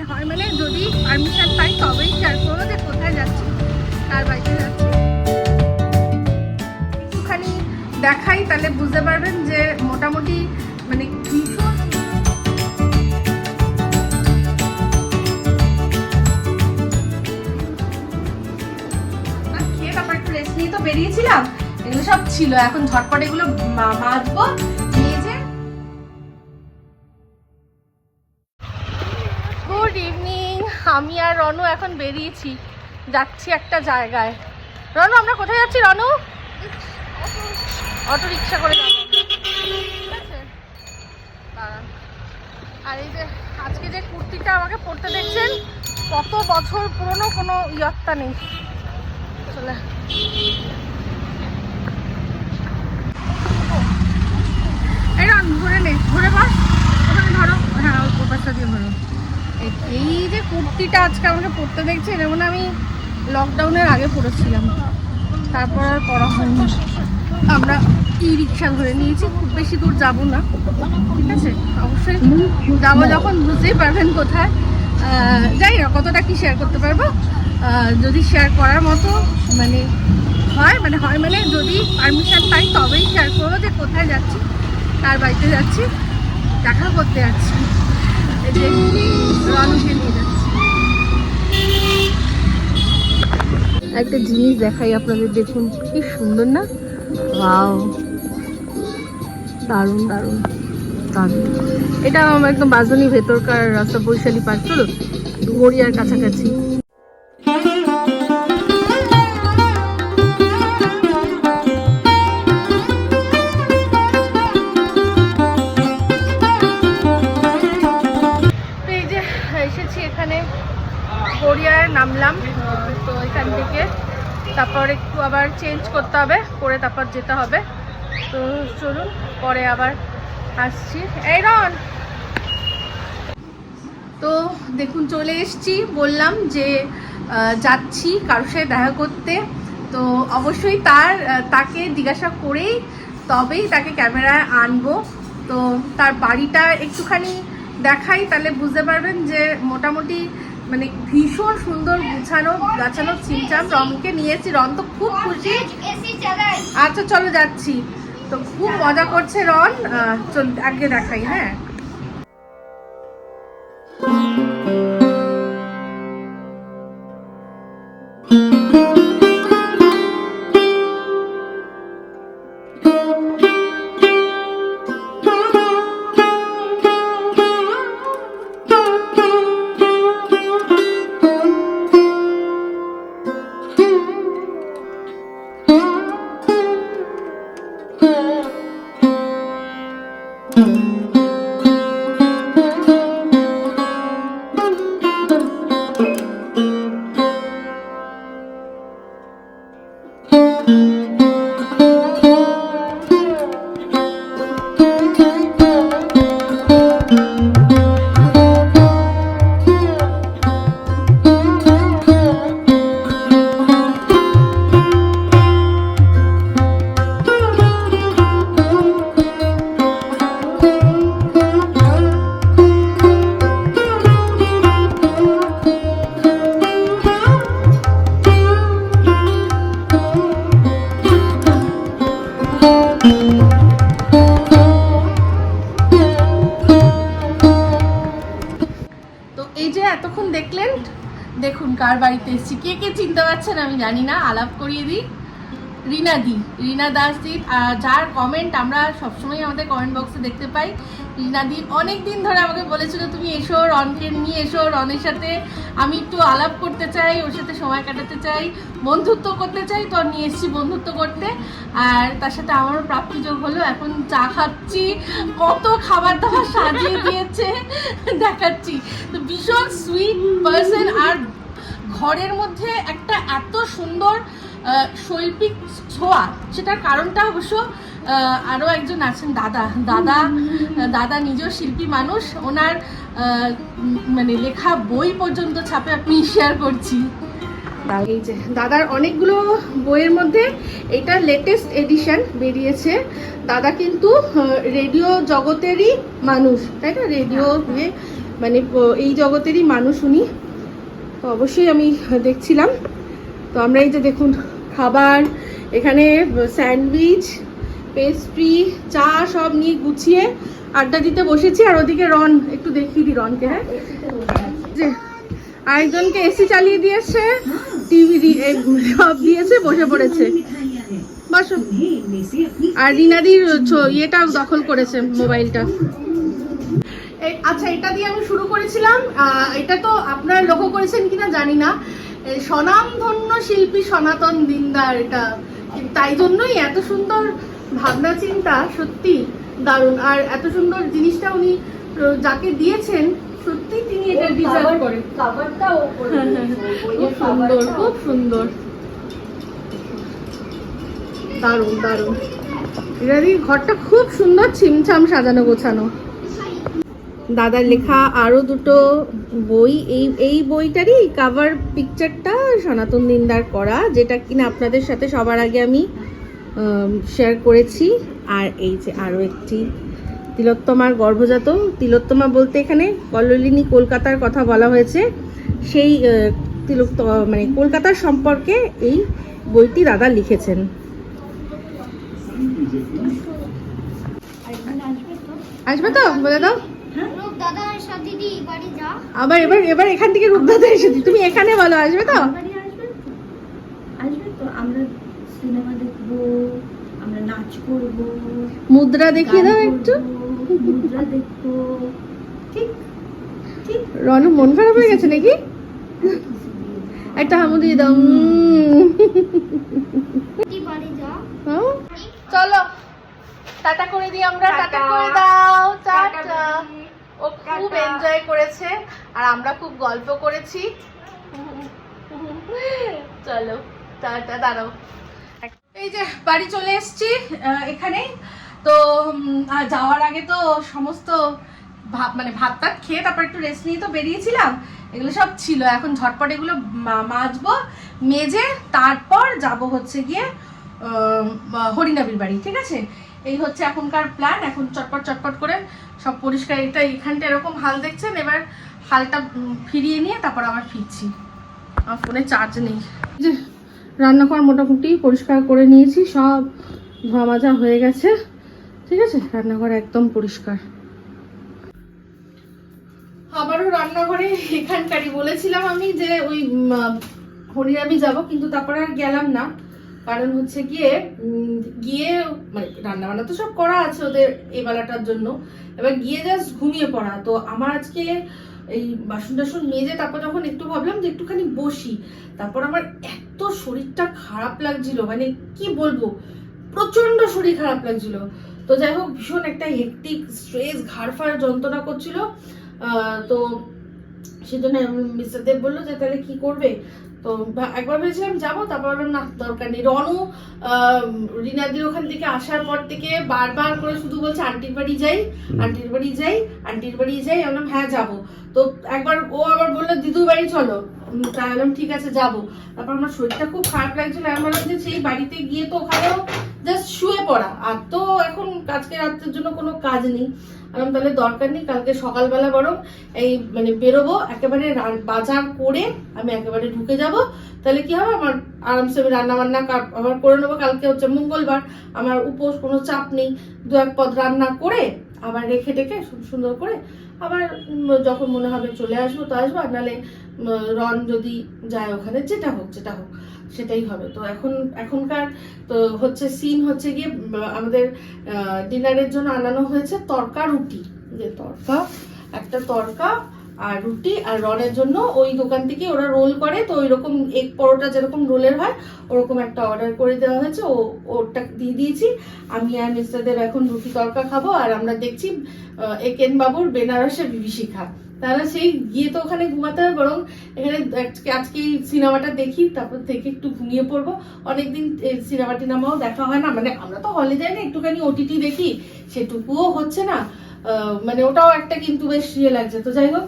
মানে হয় মানে যদি পারমিশন পাই তবেই শেয়ার করব যে কোথায় যাচ্ছি? কার বাড়িতে যাচ্ছি? একটুখানি দেখাই, তাহলে বুঝতে পারবেন যে মোটামুটি মানে ভীষণ বেরিয়েছিলাম। এগুলো সব ছিল। এখন ঝটপট এগুলো মাজবো। আমি আর রনু এখন বেরিয়েছি। যাচ্ছি একটা জায়গায়। রনু, আমরা কোথায় যাচ্ছি, রনু? অটো রিক্সা করে। আর এই যে আজকে যে কুর্তিটা আমাকে পরতে দেখছেন, কত বছর পুরনো কোনো ইয়ত্তা নেই। চলে। ঘুরে নেই ঘুরে বস। ওখানে ধরো। হ্যাঁ ওই ধরো এই- যে কুর্তিটা আজকে আমাকে পরতে দেখছেন এমন আমি লকডাউনের আগে পরেছিলাম। তারপর আর পরা হয়নি। আমরা ই রিক্সা ধরে নিয়েছি, খুব বেশি দূর যাব না। ঠিক আছে? অবশ্যই যাব যখন, বুঝতেই পারবেন কোথায়। যাই না কতটা কি শেয়ার করতে পারব? যদি শেয়ার করার মতো মানে হয় মানে হয় মানে যদি পারমিশন পাই, তবেই শেয়ার করব যে কোথায় যাচ্ছি, কার বাড়িতে যাচ্ছি, দেখা করতে যাচ্ছি। একটা জিনিস দেখাই আপনাদের, দেখুন কি সুন্দর না? ওয়াও। দারুণ দারুণ দারুণ। এটা আমার একদম বাজনি ভেতরকার রাস্তা বৈশালী পার্ক চলো গড়িয়ার কাছাকাছি। গড়িয়ায় নামলাম, তো এখান থেকে। তারপর একটু আবার চেঞ্জ করতে হবে, করে তারপর যেতে হবে। তো চলুন, পরে আবার আসছি। এই রন! তো দেখুন, চলে এসেছি। বললাম যে যাচ্ছি কারোর সাথে দেখা করতে। তো অবশ্যই তার তাকে জিজ্ঞাসা করেই, তবেই তাকে ক্যামেরায় আনব। তো তার বাড়িটা একটুখানি দেখাই, তাহলে বুঝতে পারবেন যে মোটামুটি মানে ভীষণ সুন্দর গুছানো, গাছানো চিমচাম রমকে নিয়েছি। রন তো খুব খুশি। আচ্ছা চলো যাচ্ছি। তো খুব মজা করছে রন। চল, আগে দেখাই হ্যাঁ? এতক্ষণ দেখলেন, দেখুন কার বাড়িতে এসেছি। কে কে চিনতে পারছেন আমি জানি না, আলাপ করিয়ে দিই। রিনা দি, রিনা দাস দি যার কমেন্ট আমরা সবসময় আমাদের কমেন্ট বক্সে দেখতে পাই। রিনা দি অনেক দিন ধরে আমাকে বলেছিল, তুমি এসো, রনকে নিয়ে এসো, রনের সাথে। আমি একটু আলাপ করতে চাই, ওর সাথে সময় কাটাতে চাই। বন্ধুত্ব করতে চাই, তো নিয়ে এসেছি বন্ধুত্ব করতে। আর তার সাথে আমারও প্রাপ্তিযোগ হলো। এখন চা খাচ্ছি, কত খাবার দাবার সাজিয়ে দিয়েছে, দেখাচ্ছি। তো ভীষণ সুইট পার্সন আর ঘরের মধ্যে একটা এত সুন্দর শৈল্পিক ছোঁয়া, সেটার কারণটা অবশ্য আরও একজন আছেন দাদা। দাদা দাদা নিজেও শিল্পী মানুষ, ওনার মানে লেখা বই পর্যন্ত ছাপে আপনি শেয়ার করছি। এই যে, দাদার অনেকগুলো বইয়ের মধ্যে এটা লেটেস্ট এডিশন বেরিয়েছে। দাদা কিন্তু রেডিও জগতেরই মানুষ, তাই না? রেডিও মানে এই জগতেরই মানুষ উনি। তো অবশ্যই আমি দেখছিলাম। তো আমরা এই যে দেখুন খাবার, এখানে স্যান্ডউইচ, পেস্ট্রি, চা সব নিয়ে গুছিয়ে আড্ডা দিতে বসেছি। আর ওদিকে রন, একটু দেখিয়ে দিই রনকে হ্যাঁ? যে আরেকজনকে এসি চালিয়ে দিয়েছে টিভি সব দিয়েছে, বসে পড়েছে। বসো। আর রিনাদির ইয়েটা দখল করেছে মোবাইলটা। আচ্ছা এটা দিয়ে আমি শুরু করেছিলাম। এটা তো আপনারা লক্ষ্য করেছেন কিনা জানি না। স্বনামধন্য শিল্পী সনাতন দিনদার এটা। তাই জন্যই এত সুন্দর ভাবনা চিন্তা সত্যি দারুণ। আর এত সুন্দর জিনিসটা উনি যাকে দিয়েছেন সত্যি তিনি এটা ডিজার্ভ করেন। করে হ্যাঁ, হ্যাঁ, খুব সুন্দর খুব সুন্দর। দারুণ দারুণ। ঘরটা খুব সুন্দর ছিমছাম সাজানো গোছানো। দাদার লেখা আরও দুটো বই। এই এই বইটারই কাভার পিকচারটা সনাতন দিনদার করা, যেটা কিনা আপনাদের সাথে সবার আগে আমি শেয়ার করেছি। আর এই যে আরও একটি, তিলোত্তমার গর্ভজাত। তিলোত্তমা বলতে এখানে কল্লোলিনী কলকাতার কথা বলা হয়েছে। সেই তিলোত্ত মানে কলকাতার সম্পর্কে এই বইটি দাদা লিখেছেন। আসবে তো? বলে দাও। রূপ দাদার সাথে দি বাড়ি যা। আবার এবার এবার এখান থেকে রূপদাদা এসেছি তুমি এখানে বলো আসবে তো? আসবে তো? আমরা সিনেমা দেখব আমরা নাচ করব মুদ্রা দেখিয়ে দাও একটু। মুদ্রা দেখব। ঠিক ঠিক। রনু মন খারাপ হয়ে গেছে নাকি? একটা হামু দিয়ে দাও। হ্যাঁ? চলো টাটা করে দিই আমরা টাটা করে দাও। টাটা খুব এনজয় করেছে আর আমরা খুব গল্প করেছি। চলো টাটা দাঁড়াও। এই যে বাড়ি চলে এসেছি এখানেই। তো আর যাওয়ার আগে তো সমস্ত ভাত মানে ভাত টাত খেয়ে তারপর একটু রেস্ট নিয়ে তো বেরিয়েছিলাম। এগুলো সব ছিল। এখন ঝটপট এগুলো মাজবো মেজে তারপর যাব হচ্ছে গিয়ে হরিনাবির বাড়ি ঠিক আছে? এই হচ্ছে এখনকার প্ল্যান এখন চটপট চটপট করে সব পরিষ্কার। এটা এখানটা এরকম হাল দেখছেন, এবার হালটা ফিরিয়ে নিয়ে তারপর আবার ফিরছি। আমার ফোনে চার্জ নেই। যে রান্নাঘর মোটামুটি পরিষ্কার করে নিয়েছি, সব ধোয়া মাজা হয়ে গেছে। ঠিক আছে? রান্নাঘর একদম পরিষ্কার। আবারও রান্নাঘরে এখানকারই বলেছিলাম আমি যে ওই হরিরামি যাব, কিন্তু তারপরে আর গেলাম না। কারণ হচ্ছে গিয়ে গিয়ে মানে রান্না বান্না তো সব করা আছে ওদের এই বেলাটার জন্য। এবার গিয়ে জাস্ট ঘুমিয়ে পড়া। তো আমার আজকে এই বাসন টাসন মেজে তারপর যখন একটু ভাবলাম যে একটুখানি বসি, তারপর আমার এত শরীরটা খারাপ লাগছিল। মানে কি বলব? প্রচণ্ড শরীর খারাপ লাগছিল। তো যাই হোক, ভীষণ একটা হেকটিক স্ট্রেস ঘাড় ফাড় যন্ত্রণা করছিল। তো সেজন্য মিস্টার দেব বলল যে, তাহলে কি করবে? তো একবার ভেবেছিলাম যাব তারপর বললাম না দরকার নেই। রনু রিনাদির ওখান থেকে আসার পর থেকে বারবার করে শুধু বলছে আন্টির বাড়ি যাই আন্টির বাড়ি যাই আন্টির বাড়ি যাই। বললাম হ্যাঁ যাব। তো একবার ও আবার বলল দিদুর বাড়ি চলো। তাই বললাম ঠিক আছে যাব। তারপর আমার শরীরটা খুব খারাপ লাগছিল। আমি বললাম যে সেই বাড়িতে গিয়ে তো ওখানেও জাস্ট শুয়ে পড়া। আর তো এখন আজকে রাত্রের জন্য কোনো কাজ নেই। আমি তাহলে দরকার নেই, কালকে সকালবেলা বরং এই মানে বেরোবো, একেবারে বাজার করে আমি একেবারে ঢুকে যাব। তাহলে কি হবে? আমার আরামসে আমি রান্নাবান্না আবার করে নেব। কালকে হচ্ছে মঙ্গলবার, আমার উপোস কোনো চাপ নেই। দু এক পদ রান্না করে আবার রেখে টেখে সুন্দর করে আবার যখন মনে হবে চলে আসব, তো আসব। আর নাহলে রন যদি যায় ওখানে, যেটা হোক যেটা হোক, সেটাই হবে। তো এখন, এখনকার, তো হচ্ছে সিন হচ্ছে গিয়ে আমাদের ডিনারের জন্য আনানো হয়েছে তরকা রুটি। যে তরকা, একটা তরকা আর রুটি আর রনের জন্য ওই দোকান থেকে ওরা রোল করে। তো ওই রকম এক পরোটা যেরকম রোলের হয়, ওরকম একটা অর্ডার করে দেওয়া হয়েছে। ও ওটা দিয়ে দিয়েছি। আমি আর মিস্টারদের এখন রুটি তরকা খাব আর আমরা দেখছি একেন বাবুর বেনারসে বিভীষিকা। তাহলে সেই গিয়ে তো ওখানে ঘুমাতে হবে বরং এখানে আজকে সিনেমাটা দেখি, তারপর থেকে একটু ঘুমিয়ে পড়ব। অনেকদিন সিনেমা টিনেমাও দেখা হয় না মানে আমরা তো হলে যাই না, একটুখানি ওটিটি দেখি, সেটুকুও হচ্ছে না। মানে ওটাও একটা কিন্তু বেশ ইয়ে লাগছে। তো যাই হোক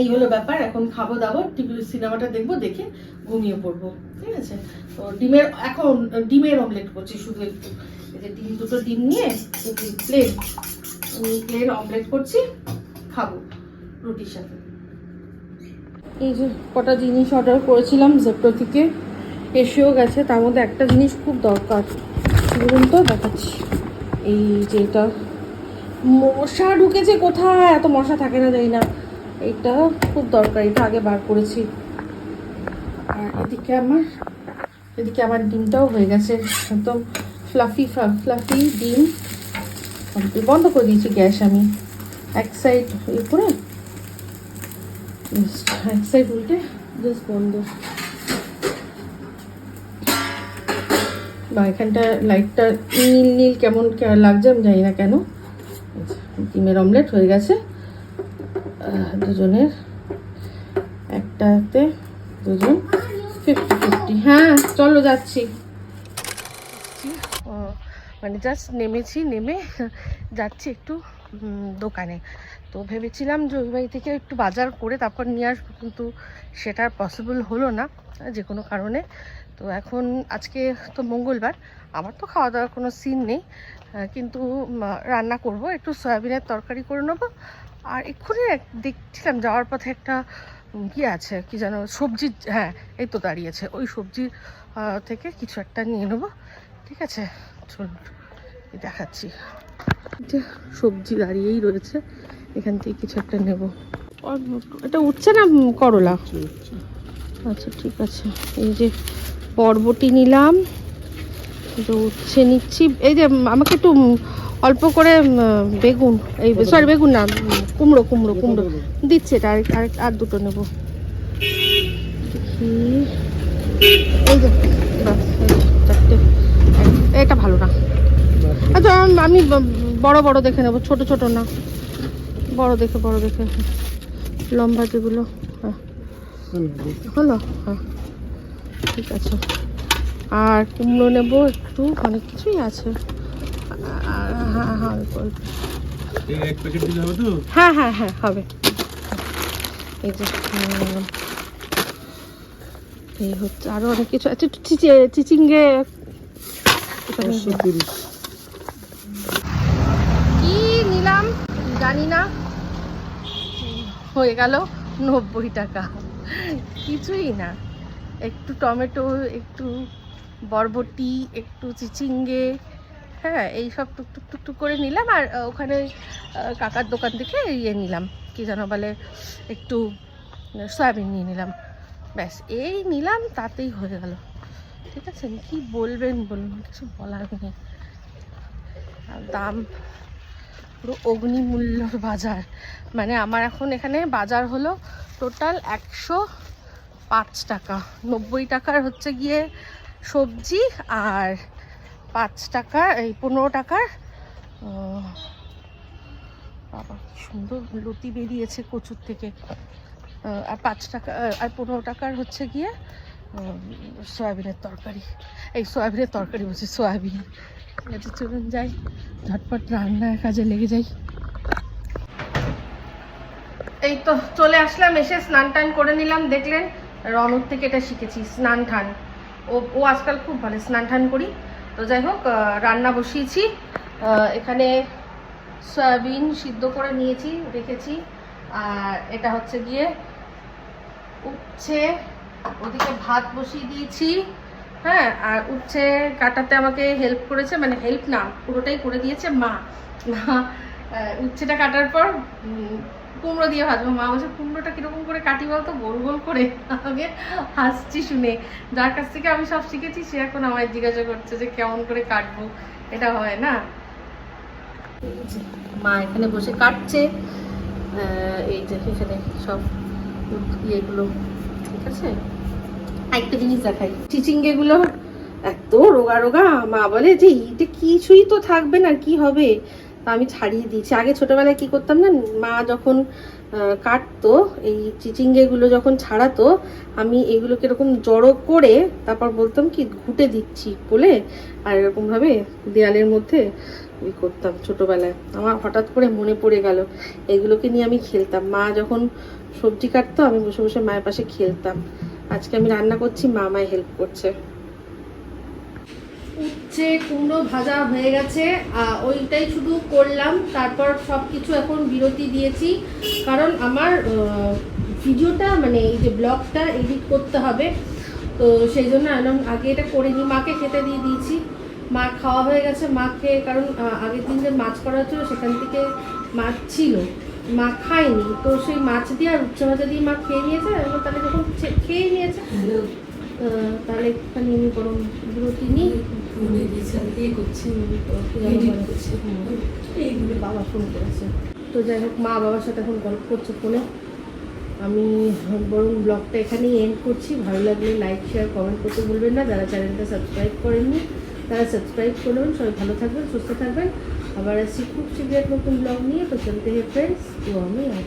এই হলো ব্যাপার। এখন খাব, দাবো টিভি সিনেমাটা দেখব, দেখে ঘুমিয়ে পড়ব, ঠিক আছে? তো ডিমের, এখন ডিমের অমলেট করছি শুধু একটু। এই যে ডিম, দুটো ডিম নিয়ে প্লেন প্লেন অমলেট করছি, খাব রুটির সাথে। এই যে কটা জিনিস অর্ডার করেছিলাম জেপ্টো থেকে, এসেও গেছে। তার মধ্যে একটা জিনিস খুব দরকার। বলুন তো দেখাচ্ছি। এই যে এটা মশা ঢুকেছে কোথায়? এত মশা থাকে না, জানি না। এটা খুব দরকার, এটা আগে বার করেছি। আর এদিকে আমার এদিকে আমার ডিমটাও হয়ে গেছে। একদম ফ্লাফি ফ্লাফি ডিম। বন্ধ করে দিয়েছি গ্যাস আমি। এক সাইড এ করে এক সাইড উল্টে জাস্ট বন্ধ। বা এখানটা লাইটটা নীল নীল কেমন লাগছে আমি জানি না কেন। ডিমের অমলেট হয়ে গেছে। দুজনের একটাতে দুজন ফিফটি ফিফটি হ্যাঁ চলো যাচ্ছি। মানে জাস্ট নেমেছি, নেমে যাচ্ছি একটু দোকানে। তো ভেবেছিলাম যে ওই বাড়ি থেকে একটু বাজার করে তারপর নিয়ে আসব, কিন্তু সেটা পসিবল হলো না, যে কোনো কারণে। তো এখন আজকে তো মঙ্গলবার, আমার তো খাওয়া দাওয়ার কোনো সিন নেই। কিন্তু রান্না করব। একটু সয়াবিনের তরকারি করে নেব। আর এক্ষুনি এক- দেখছিলাম যাওয়ার পথে একটা কি আছে কি যেন সবজি হ্যাঁ এই তো দাঁড়িয়েছে। ওই সবজি থেকে কিছু একটা নিয়ে নেব। ঠিক আছে চলুন দেখাচ্ছি। যে সবজি দাঁড়িয়েই রয়েছে এখান থেকে কিছু একটা নেব। এটা উঠছে না করলা? আচ্ছা ঠিক আছে। এই যে বরবটি নিলাম। যে উচ্ছে নিচ্ছি। এই যে আমাকে একটু অল্প করে বেগুন এই সরি বেগুন? না কুমড়ো কুমড়ো কুমড়ো। দিচ্ছে এটা আরেক আর দুটো নেব। এই যে চারটে। এটা ভালো না। আচ্ছা আমি বড় বড় দেখে নেব ছোট ছোট না। বড় দেখে বড় দেখে। লম্বা যেগুলো হ্যাঁ। হলো? হ্যাঁ। ঠিক আছে। আর কুমড়ো নেব একটু অনেক কিছুই আছে। হ্যাঁ হ্যাঁ হ্যাঁ হ্যাঁ হ্যাঁ হবে। এই যে এই হচ্ছে আরও অনেক কিছু চিচি- চিচিঙ্গে কি নিলাম? জানি না। হয়ে গেল নব্বই টাকা। কিছুই না। একটু টমেটো একটু বরবটি, একটু চিচিঙ্গে হ্যাঁ এই সব টুকটুক টুকটুক করে নিলাম আর ওখানে কাকার দোকান থেকে ইয়ে নিলাম। কি যেন বলে, একটু সয়াবিন নিয়ে নিলাম। ব্যাস, এই নিলাম, তাতেই হয়ে গেল। ঠিক আছে কি বলবেন বলুন, কিছু বলার নেই। দাম পুরো অগ্নিমূল্যর বাজার। মানে আমার এখন এখানে বাজার হলো টোটাল একশো পাঁচ টাকা। নব্বই টাকার হচ্ছে গিয়ে সবজি আর পাঁচ টাকা এই পনেরো টাকার বাবা সুন্দর লতি বেরিয়েছে কচুর থেকে। আর পাঁচ টাকা আর পনেরো টাকার হচ্ছে গিয়ে সয়াবিনের তরকারি। এই সয়াবিনের তরকারি বলছি, সয়াবিন। ঠিক আছে চলুন যাই, ঝটপট রান্নার কাজে লেগে যাই। এই তো, চলে আসলাম, এসে স্নান টান করে নিলাম, দেখলেন রনক থেকে এটা শিখেছি, স্নান টান ও ও আজকাল খুব ভালো স্নান টান করি। তো যাই হোক রান্না বসিয়েছি। এখানে সয়াবিন সিদ্ধ করে নিয়েছি, রেখেছি। আর এটা হচ্ছে গিয়ে উচ্ছে, ওদিকে ভাত বসিয়ে দিয়েছি। হ্যাঁ আর উচ্ছে কাটাতে আমাকে হেল্প করেছে মানে হেল্প না, পুরোটাই করে দিয়েছে মা। উচ্ছেটা কাটার পর কুমড়ো দিয়ে ভাজবো। মা বলছে, কুমড়োটা কীরকম করে কাটি বলতো? গোল গোল করে? আমাকে হাসছি শুনে। যার কাছ থেকে আমি সব শিখেছি, সে এখন আমায় জিজ্ঞাসা করছে যে, কেমন করে কাটবো? এটা হয় না। মা এখানে বসে কাটছে। এই যে এখানে সব ইয়েগুলো, ঠিক আছে? একটা জিনিস দেখাই। চিচিঙ্গে গুলো এত রোগা রোগা। মা বলে যে ইটে কিছুই তো থাকবে না কি হবে? তা আমি ছাড়িয়ে দিয়েছি। আগে ছোটবেলায় কি করতাম না মা যখন কাটতো, এই চিচিঙ্গে গুলো যখন ছাড়াতো, আমি এগুলোকে এরকম জড়ো করে তারপর বলতাম কি, ঘুটে দিচ্ছি বলে আর এরকমভাবে দেয়ালের মধ্যে ই করতাম ছোটবেলায়। আমার হঠাৎ করে মনে পড়ে গেল, এগুলোকে নিয়ে আমি খেলতাম। মা যখন সবজি কাটতো, আমি বসে বসে মায়ের পাশে খেলতাম। আজকে আমি রান্না করছি, মা আমায় হেল্প করছে। উচ্ছে, কুমড়ো ভাজা হয়ে গেছে। ওইটাই শুধু করলাম। তারপর সব কিছু এখন বিরতি দিয়েছি। কারণ আমার ভিডিওটা মানে এই যে ব্লগটা এডিট করতে হবে। তো সেই জন্য আগে এটা করে নিই। মাকে খেতে দিয়ে দিয়েছি। মা খাওয়া হয়ে গেছে মাকে। কারণ আগের দিন যে মাছ করা হচ্ছিল সেখান থেকে মাছ ছিল। মা খায়নি। তো সেই মাছ দিয়ে আর উচ্চ ভাজা দিয়ে মা খেয়ে নিয়েছে। তাহলে যখন খেয়ে নিয়েছে তাহলে একটুখানি আমি গরম বিরতি নিই বাবা ফোন করেছে তো যাই হোক, মা বাবার সাথে এখন গল্প করছে ফোনে। আমি বরং ব্লগটা এখানেই এন্ড করছি। ভালো লাগলে লাইক শেয়ার কমেন্ট করতে ভুলবেন না। যারা চ্যানেলটা সাবস্ক্রাইব করেননি, তারা সাবস্ক্রাইব করবেন সবাই ভালো থাকবেন, সুস্থ থাকবেন। আবার আসছি খুব শীঘ্র এক নতুন ব্লগ নিয়ে। তো চলতে হে ফ্রেন্ডস তো আমি আর